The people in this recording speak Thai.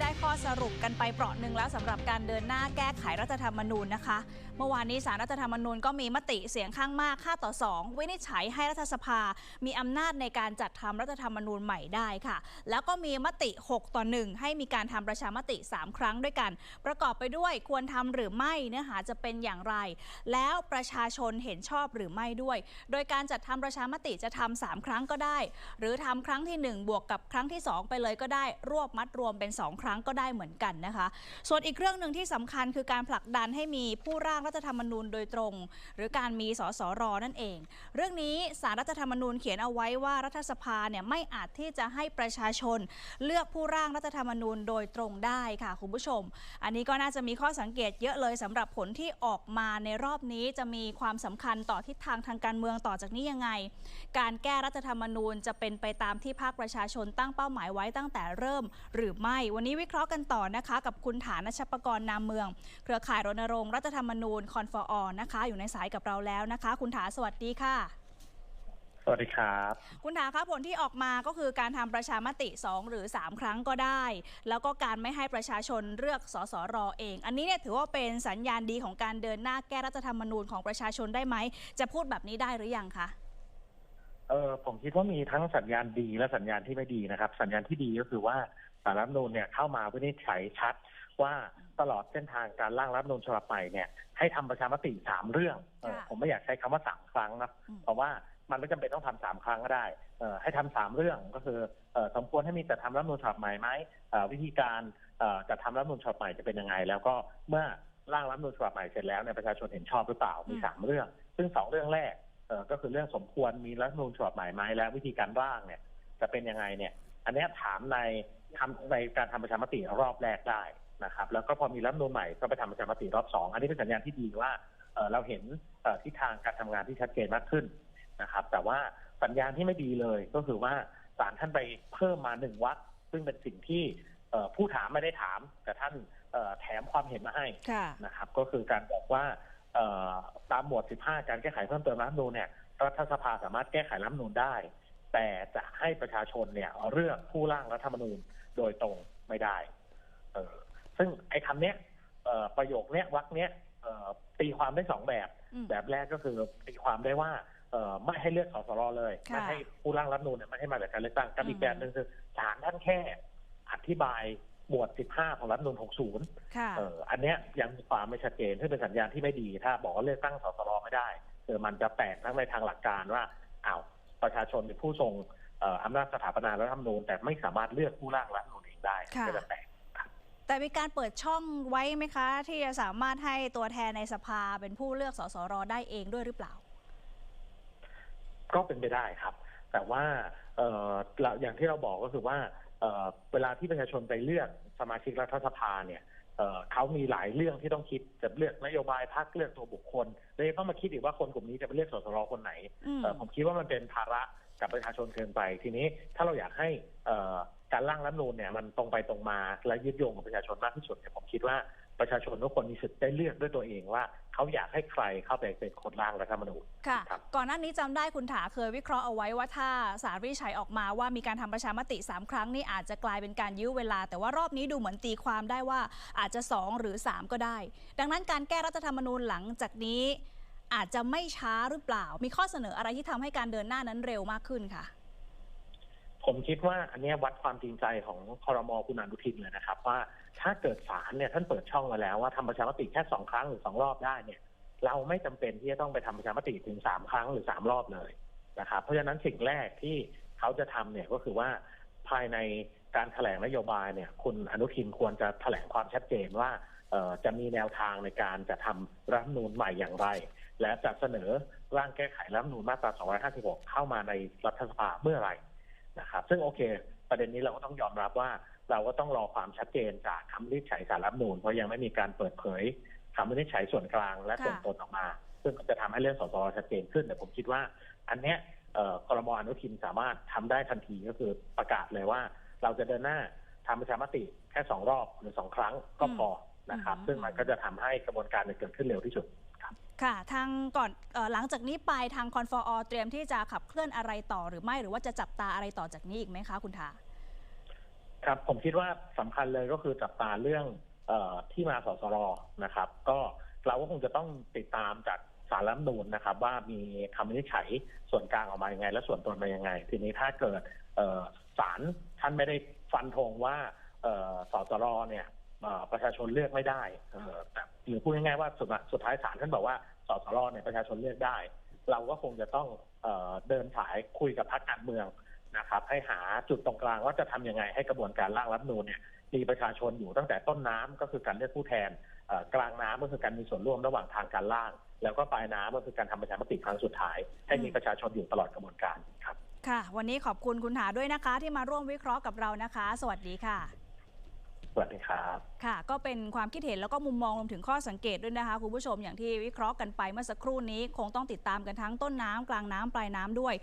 ได้ข้อสรุปกันไปเปราะหนึ่งแล้วสำหรับการเดินหน้าแก้ไขรัฐธรรมนูญนะคะ เมื่อวานนี้สารรัฐธรรมนูญก็มีมติเสียงข้างมาก 5 ต่อ 2 วินิจฉัยให้รัฐสภา มีอำนาจในการจัดทำรัฐธรรมนูญใหม่ได้ค่ะ แล้วก็มีมติ 6 ต่อ 1 ให้มีการทำประชามติ 3 ครั้งด้วยกัน ประกอบไปด้วยควรทำหรือไม่เนื้อหาจะเป็นอย่างไร แล้วประชาชนเห็นชอบหรือไม่ด้วย โดยการจัดทำประชามติจะทำสามครั้งก็ได้ หรือทำครั้งที่ 1 บวกกับครั้งที่ 2 ไปเลยก็ได้รวบมัดรวมเป็น 2 ครั้งรั้งก็ได้เหมือนกันนะคะ ส่วนอีกเรื่องหนึ่งที่สำคัญคือการผลักดันให้มีผู้ร่างรัฐธรรมนูญโดยตรง หรือการมีสสรนั่นเอง เรื่องนี้สารรัฐธรรมนูญเขียนเอาไว้ว่ารัฐสภาเนี่ยไม่อาจที่จะให้ประชาชน เลือกผู้ร่างรัฐธรรมนูญโดยตรงได้ค่ะคุณผู้ชม อันนี้ก็น่าจะมีข้อสังเกตเยอะเลยสำหรับผลที่ออกมาในรอบนี้จะมีความสำคัญต่อทิศทางทางการเมืองต่อจากนี้ยังไง การแก้รัฐธรรมนูญจะเป็นไปตามที่ภาคประชาชนตั้งเป้าหมายไว้ตั้งแต่เริ่ม หรือไม่วันนี้วิเคราะห์กันต่อนะคะ กับคุณฐานชปกรนามเมือง เครือข่ายรณรงค์รัฐธรรมนูญคอนฟอร์นะคะ อยู่ในสายกับเราแล้วนะคะ คุณฐาสวัสดีค่ะ สวัสดีครับ คุณถาคะผลที่ออกมาก็คือการทำประชามติ 2 หรือ 3 ครั้งก็ได้ แล้วก็การไม่ให้ประชาชนเลือกสสรเอง อันนี้เนี่ยถือว่าเป็นสัญญาณดีของการเดินหน้าแก้รัฐธรรมนูญของประชาชนได้ไหมจะพูดแบบนี้ได้หรือยังคะ เออผมคิดว่ามีทั้งสัญญาณดีและสัญญาณที่ไม่ดีนะครับ สัญญาณที่ดีก็คือว่าสารรัฐธรรมนูญเนี่ยเข้ามาวินิจฉัยชัดว่าตลอดเส้นทางการร่างรัฐธรรมนูญฉบับใหม่เนี่ยให้ทำประชามติสามเรื่องเออค่ะผมไม่อยากใช้คำว่าสามครั้งนะอืมเพราะว่ามันไม่จำเป็นต้องทำสามครั้งก็ได้เออให้ทำสามเรื่องก็คือเออสมควรให้มีจัดทำรัฐธรรมนูญฉบับใหม่ไหมเอ่อวิธีการเอ่อจัดทำรัฐธรรมนูญฉบับใหม่จะเป็นยังไง แล้วก็เมื่อร่างรัฐธรรมนูญฉบับใหม่เสร็จแล้วเนี่ยประชาชนเห็นชอบหรือเปล่ามีอืมสามเรื่อง ซึ่งสองเรื่องแรกเอ่อ ก็คือเรื่องสมควรมีรัฐธรรมนูญฉบับใหม่ไหมและวิธีการร่างเนี่ย จะเป็นยังไงเนี่ย อันเนี้ยถามในทำในการทำประชามติรอบแรกได้นะครับ แล้วก็พอมีรัฐธรรมนูญใหม่ก็ไปทำประชามติรอบสองอันนี้เป็นสัญญาณที่ดีว่าเอ่อเราเห็นเอ่อทิศทางการทำงานที่ชัดเจนมากขึ้นนะครับ แต่ว่าสัญญาณที่ไม่ดีเลยก็คือว่าศาลท่านไปเพิ่มมาหนึ่งวรรคซึ่งเป็นสิ่งที่เอ่อผู้ถามไม่ได้ถาม แต่ท่านเอ่อแถมความเห็นมาให้ค่ะนะครับ ก็คือการบอกว่าเอ่อ ตามหมวด 15 การแก้ไขเพิ่มเติมรัฐธรรมนูญเนี่ยรัฐสภาสามารถแก้ไขรัฐธรรมนูญได้ แต่จะให้ประชาชนเนี่ยเลือกผู้ร่างรัฐธรรมนูญโดยตรงไม่ได้ เออซึ่งไอ้คำเนี้ยเอ่อประโยคเนี้ยวรรคเนี้ยเอ่อตีความได้สองแบบอืมแบบแรกก็คือตีความได้ว่าเอ่อไม่ให้เลือกสสรเลยค่ะไม่ให้ผู้ร่างรัฐธรรมนูญเนี่ยไม่ให้มาจากการเลือกตั้งกับอีอืกมแบบหนึ่งคือศาลท่านแค่อธิบาย หมวด 15 ของรัฐธรรมนูญ60ค่ะเอออันเนี้ยยังมีความไม่ชัดเจนซึ่งเป็นสัญญาณที่ไม่ดี ถ้าบอกว่าเลือกตั้งสสรไม่ได้เออมันจะแปลกทั้งในทางหลักการว่าอ้าวประชาชนเป็นผู้ทรงเอ่ออำนาจสถาปนารัฐธรรมนูญแต่ไม่สามารถเลือกผู้ร่างรัฐธรรมนูญเองได้ค่ะก็จะแปลกแต่มีการเปิดช่องไว้ไหมคะ ที่จะสามารถให้ตัวแทนในสภาเป็นผู้เลือกสสรได้เองด้วยหรือเปล่า ก็เป็นไปได้ครับ แต่ว่าเอ่อเราอย่างที่เราบอกก็คือว่า เอ่อเวลาที่ประชาชนไปเลือกสมาชิกรัฐสภาเนี่ยเอ่อเขามีหลายเรื่องที่ต้องคิดจะเลือกนโยบายพรรคเลือกตัวบุคคลเลยต้องมาคิดอีกว่าคนกลุ่มนี้จะไปเลือกสสรคนไหนอืมเอ่อผมคิดว่ามันเป็นภาระกับประชาชนเกินไป ทีนี้ถ้าเราอยากให้เอ่อการร่างรัฐธรรมนูญเนี่ยมันตรงไปตรงมาและยึดโยงกับประชาชนมากที่สุดเนี่ยผมคิดว่า ประชาชนทุกคนมีสิทธิ์ได้เลือกด้วยตัวเองว่าเขาอยากให้ใครเข้าไปเป็นคนร่างรัฐธรรมนูญค่ะครับก่อนหน้านี้จำได้คุณถาเคยวิเคราะห์เอาไว้ว่าถ้าสารวินิจฉัยออกมาว่ามีการทำประชามติ 3 ครั้งนี่อาจจะกลายเป็นการยื้อเวลา แต่ว่ารอบนี้ดูเหมือนตีความได้ว่าอาจจะ 2 หรือ 3 ก็ได้ ดังนั้นการแก้รัฐธรรมนูญหลังจากนี้ อาจจะไม่ช้าหรือเปล่า มีข้อเสนออะไรที่ทำให้การเดินหน้านั้นเร็วมากขึ้นค่ะผมคิดว่าอันเนี้ยวัดความจริงใจของคอรมอคุณอนุทินเลยนะครับ ว่า ถ้าเกิดศาลเนี่ยท่านเปิดช่องมาแล้วว่าทำประชามติแค่สองครั้งหรือสองรอบได้เนี่ยเราไม่จำเป็นที่จะต้องไปทำประชามติถึงสามครั้งหรือสามรอบเลยนะครับ เพราะฉะนั้นสิ่งแรกที่เขาจะทำเนี่ยก็คือว่าภายในการแถลงนโยบายเนี่ย คุณอนุทินควรจะแถลงความชัดเจนว่าจะมีแนวทางในการจะทำรัฐมนูญใหม่อย่างไร และจะเสนอร่างแก้ไขรัฐมนูญมาตรา 256 เข้ามาในรัฐสภาเมื่อไหร่นะครับ ซึ่งโอเค ประเด็นนี้เราก็ต้องยอมรับว่าเราก็ต้องรอความชัดเจนจากคำวินิจฉัยสารรัฐธรรมนูญเพราะยังไม่มีการเปิดเผยคำวินิจฉัยส่วนกลางและค่ะส่วนตนออกมา ซึ่งก็จะทำให้เรื่องสสรชัดเจนขึ้นแต่ผมคิดว่า อันเนี้ยเอ่อครมอนุทินสามารถทำได้ทันทีก็คือประกาศเลยว่า เราจะเดินหน้าทำประชามติแค่สองรอบหรือสองครั้งก็พอนะครับอืมซึ่งมันก็จะทำให้กระบวนการเนี่ยเกิดขึ้นเร็วที่สุด ค่ะ ทางก่อนเออหลังจากนี้ไปทางคอนฟอเตรียมที่จะขับเคลื่อนอะไรต่อหรือไม่หรือว่าจะจับตาอะไรต่อจากนี้อีกไหมคะคุณถาครับผมคิดว่าสำคัญเลยก็คือจับตาเรื่องเออที่มาสสรนะครับ ก็เราก็คงจะต้องติดตามจากสารรัฐธรรมนูญนะครับ ว่ามีคำวินิจฉัยส่วนกลางออกมายังไง และส่วนตนมายังไง ทีนี้ถ้าเกิดเอ่อศาลท่านไม่ได้ฟันธงว่าเอ่อสสรเนี่ยเอ่อ ประชาชนเลือกไม่ได้แต่หรือพูดง่ายๆว่าสุดสุดท้ายศาลท่านบอกว่าสสรเนี่ยประชาชนเลือกได้ เราก็คงจะต้องเดินสายคุยกับพรรคการเมืองนะครับ ให้หาจุดตรงกลางว่าจะทำยังไงให้กระบวนการร่างรัฐนูญเนี่ยมีประชาชนอยู่ตั้งแต่ต้นน้ำก็คือการเลือกผู้แทนกลางน้ำก็คือการมีส่วนร่วมระหว่างทางการล่าง แล้วก็ปลายน้ำก็คือการทำประชามติครั้งสุดท้าย ให้มีประชาชนอยู่ตลอดกระบวนการครับ ค่ะ วันนี้ขอบคุณคุณหาด้วยนะคะ ที่มาร่วมวิเคราะห์กับเรานะคะ สวัสดีค่ะ วัสดีครับค่ะ ก็เป็นความคิดเห็นแล้วก็มุมมองรวมถึงข้อสังเกตด้วยนะคะคุณผู้ชมอย่างที่วิเคราะห์กันไปเมื่อสักครู่นี้คงต้องติดตามกันทั้งต้นน้ำกลางน้ำปลายน้ำด้วย